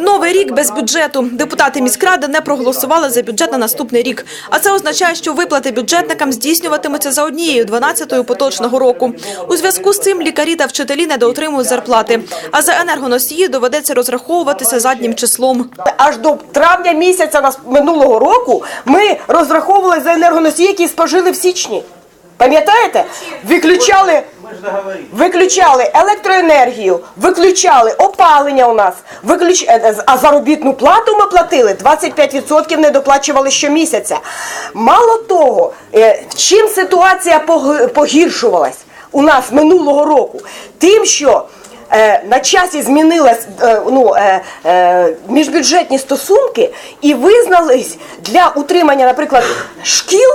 Новий рік без бюджету. Депутати міськради не проголосували за бюджет на наступний рік. А це означає, що виплати бюджетникам здійснюватимуться за однією дванадцятою поточного року. У зв'язку з цим лікарі та вчителі недоотримують зарплати. А за енергоносії доведеться розраховуватися заднім числом. Аж до травня місяця минулого року ми розраховували за енергоносії, які спожили в січні. Пам'ятаєте? Виключали, виключали електроенергію, виключали опалення у нас, виключ... е, а заробітну плату ми платили 25% не доплачували щомісяця. Мало того, е, чим ситуація пог- погіршувалась у нас минулого року? Тим, що е, на часі змінились е, ну, е, е, міжбюджетні стосунки і визнались для утримання, наприклад, шкіл.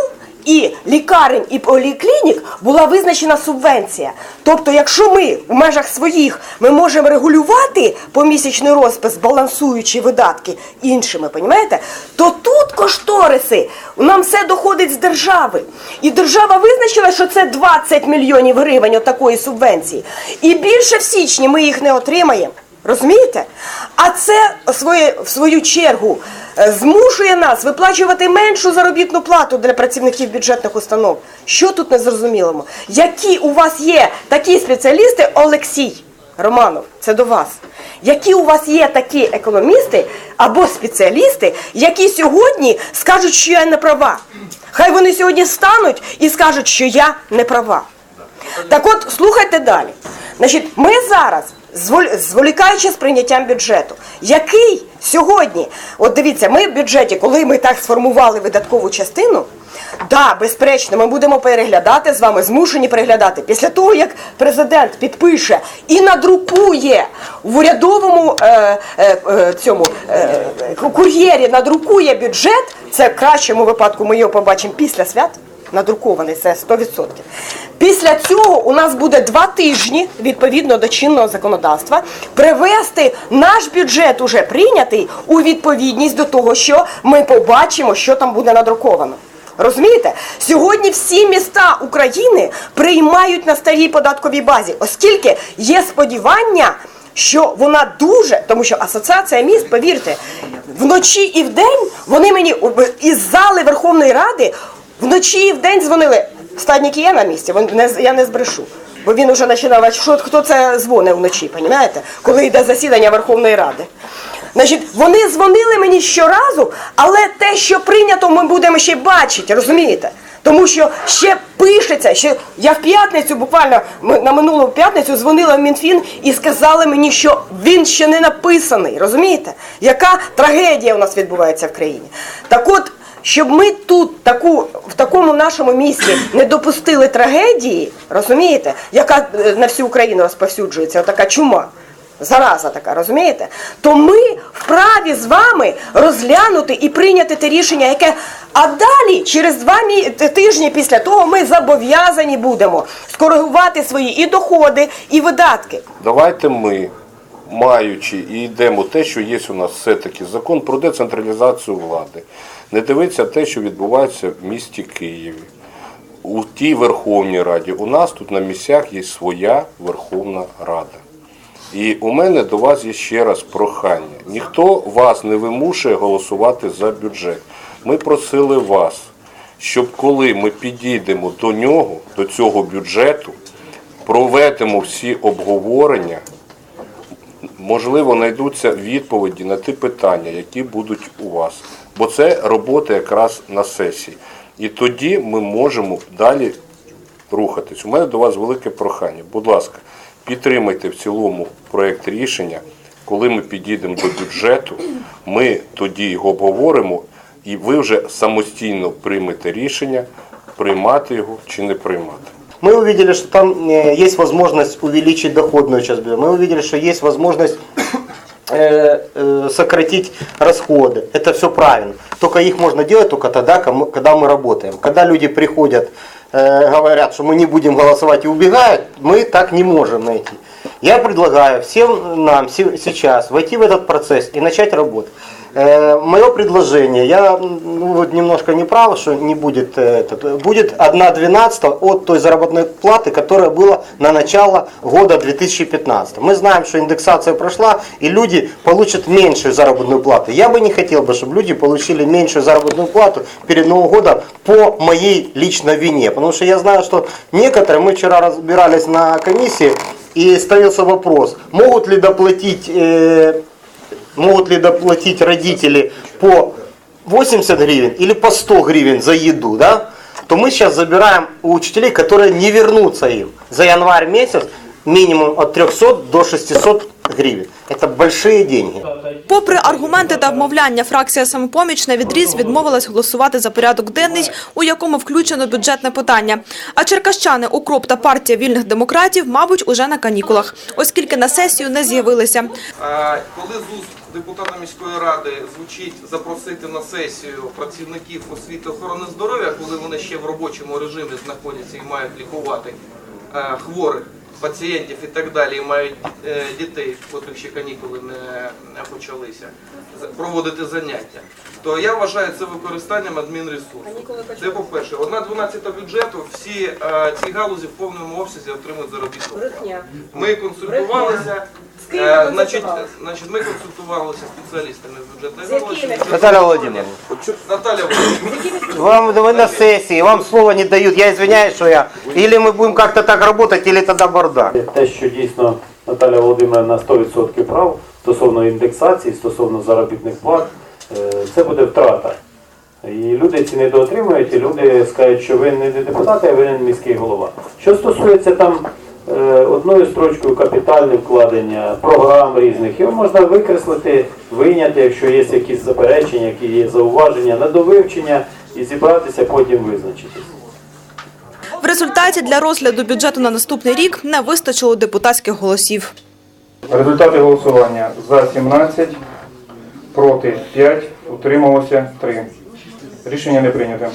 І лікарень і поліклінік була визначена субвенція. Тобто, якщо ми в межах своїх ми можемо регулювати помісячний розпис, балансуючи видатки іншими, понімаєте? то тут кошториси нам все доходить з держави. І держава визначила, що це 20 мільйонів гривень отакої субвенції. І більше в січні ми їх не отримаємо. Розумієте? А це своє, в свою чергу е, змушує нас виплачувати меншу заробітну плату для працівників бюджетних установ. Що тут незрозумілому? Які у вас є такі спеціалісти, Олексій Романов, це до вас. Які у вас є такі економісти або спеціалісти, які сьогодні скажуть, що я не права? Хай вони сьогодні стануть і скажуть, що я не права. Так от, слухайте далі. Значить, ми зараз, зволікаючи з прийняттям бюджету, який сьогодні, от дивіться, ми в бюджеті, коли ми так сформували видаткову частину, да, безперечно, ми будемо переглядати з вами, змушені переглядати. Після того, як президент підпише і надрукує в урядовому е, е, е, цьому е, кур'єрі, надрукує бюджет, це в кращому випадку ми його побачимо після свят надрукований, це 100%. Після цього у нас буде два тижні, відповідно до чинного законодавства, привести наш бюджет уже прийнятий у відповідність до того, що ми побачимо, що там буде надруковано. Розумієте? Сьогодні всі міста України приймають на старій податковій базі, оскільки є сподівання, що вона дуже, тому що асоціація міст, повірте, вночі і вдень вони мені із зали Верховної Ради вночі і вдень дзвонили. Стадник є на місці, я не збрешу. Бо він вже починав, що хто це дзвонить вночі, розумієте? Коли йде засідання Верховної Ради. Значить, вони дзвонили мені щоразу, але те, що прийнято, ми будемо ще бачити, розумієте? Тому що ще пишеться, ще я в п'ятницю, буквально на минулу п'ятницю дзвонила в Мінфін і сказали мені, що він ще не написаний. Розумієте? Яка трагедія у нас відбувається в країні? Так от, щоб ми тут таку, в такому нашому місті не допустили трагедії, розумієте, яка е, на всю Україну розповсюджується, така чума. Зараза така, розумієте? То ми вправі з вами розглянути і прийняти те рішення, яке. А далі, через два тижні після того, ми зобов'язані будемо скоригувати свої і доходи, і видатки. Давайте ми, маючи і йдемо те, що є у нас все-таки закон про децентралізацію влади, не дивиться те, що відбувається в місті Києві. У тій Верховній Раді у нас тут на місцях є своя Верховна Рада. І у мене до вас є ще раз прохання. Ніхто вас не вимушує голосувати за бюджет. Ми просили вас, щоб коли ми підійдемо до нього, до цього бюджету, проведемо всі обговорення, можливо, знайдуться відповіді на ті питання, які будуть у вас. Бо це робота якраз на сесії. І тоді ми можемо далі рухатись. У мене до вас велике прохання. Будь ласка, підтримайте в цілому проєкт рішення. Коли ми підійдемо до бюджету, ми тоді його обговоримо, і ви вже самостійно приймете рішення, приймати його чи не приймати. Мы увидели, что там э, есть возможность увеличить доходную часть бюджета. Мы увидели, что есть возможность э, э, сократить расходы. Это все правильно. Только их можно делать только тогда, когда мы работаем. Когда люди приходят, говорят, что мы не будем голосовать и убегают, мы так не можем найти. Я предлагаю всем нам се- сейчас войти в этот процесс и начать работать. Мое предложение, я ну, вот немножко не прав, что не будет э, этот, будет 1 12 от той заработной платы, которая была на начало года 2015. Мы знаем, что индексация прошла и люди получат меньшую заработную плату. Я бы не хотел бы, чтобы люди получили меньшую заработную плату перед Новым годом по моей личной вине. Потому что я знаю, что некоторые, мы вчера разбирались на комиссии, и ставился вопрос, могут ли доплатить э, могут ли доплатить родители по 80 гривен или по 100 гривен за еду, да, то мы сейчас забираем у учителей, которые не вернутся им за январь месяц минимум от 300 до 600 гривен. Это большие деньги. Попри аргументи та вмовляння, фракція «Самопоміч» на відріз відмовилась голосувати за порядок денний, у якому включено бюджетне питання. А черкащани «Укроп» та партія вільних демократів, мабуть, уже на канікулах, оскільки на сесію не з'явилися. Коли з уст депутата міської ради звучить запросити на сесію працівників освіти охорони здоров'я, коли вони ще в робочому режимі знаходяться і мають лікувати е, хворих пацієнтів і так далі, і мають е, дітей, в котрих ще канікули не, почалися, проводити заняття, то я вважаю це використанням адмінресурсу. Це по-перше. Одна дванадцята бюджету, всі е, ці галузі в повному обсязі отримують заробітну. Ми консультувалися. Е, Значить, значить, ми консультувалися з спеціалістами з бюджетної галузі. Наталья Владимировна, Наталя Володимирівна, вам вы на сессии, вам слова не дают, я извиняюсь, что я... Или мы будем как-то так работать, или тогда бардак. Те, що дійсно Наталя Володимирівна на 100% прав стосовно індексації, стосовно заробітних плат, е, це буде втрата. І люди ці недоотримують, і люди скажуть, що ви не депутати, а винен міський голова. Що стосується там одною строчкою капітальне вкладення, програм різних, його можна викреслити, вийняти, якщо є якісь заперечення, які є зауваження, на довивчення і зібратися, потім визначитись. В результаті для розгляду бюджету на наступний рік не вистачило депутатських голосів. Результати голосування за 17, проти 5, утрималося 3. Рішення не прийнято.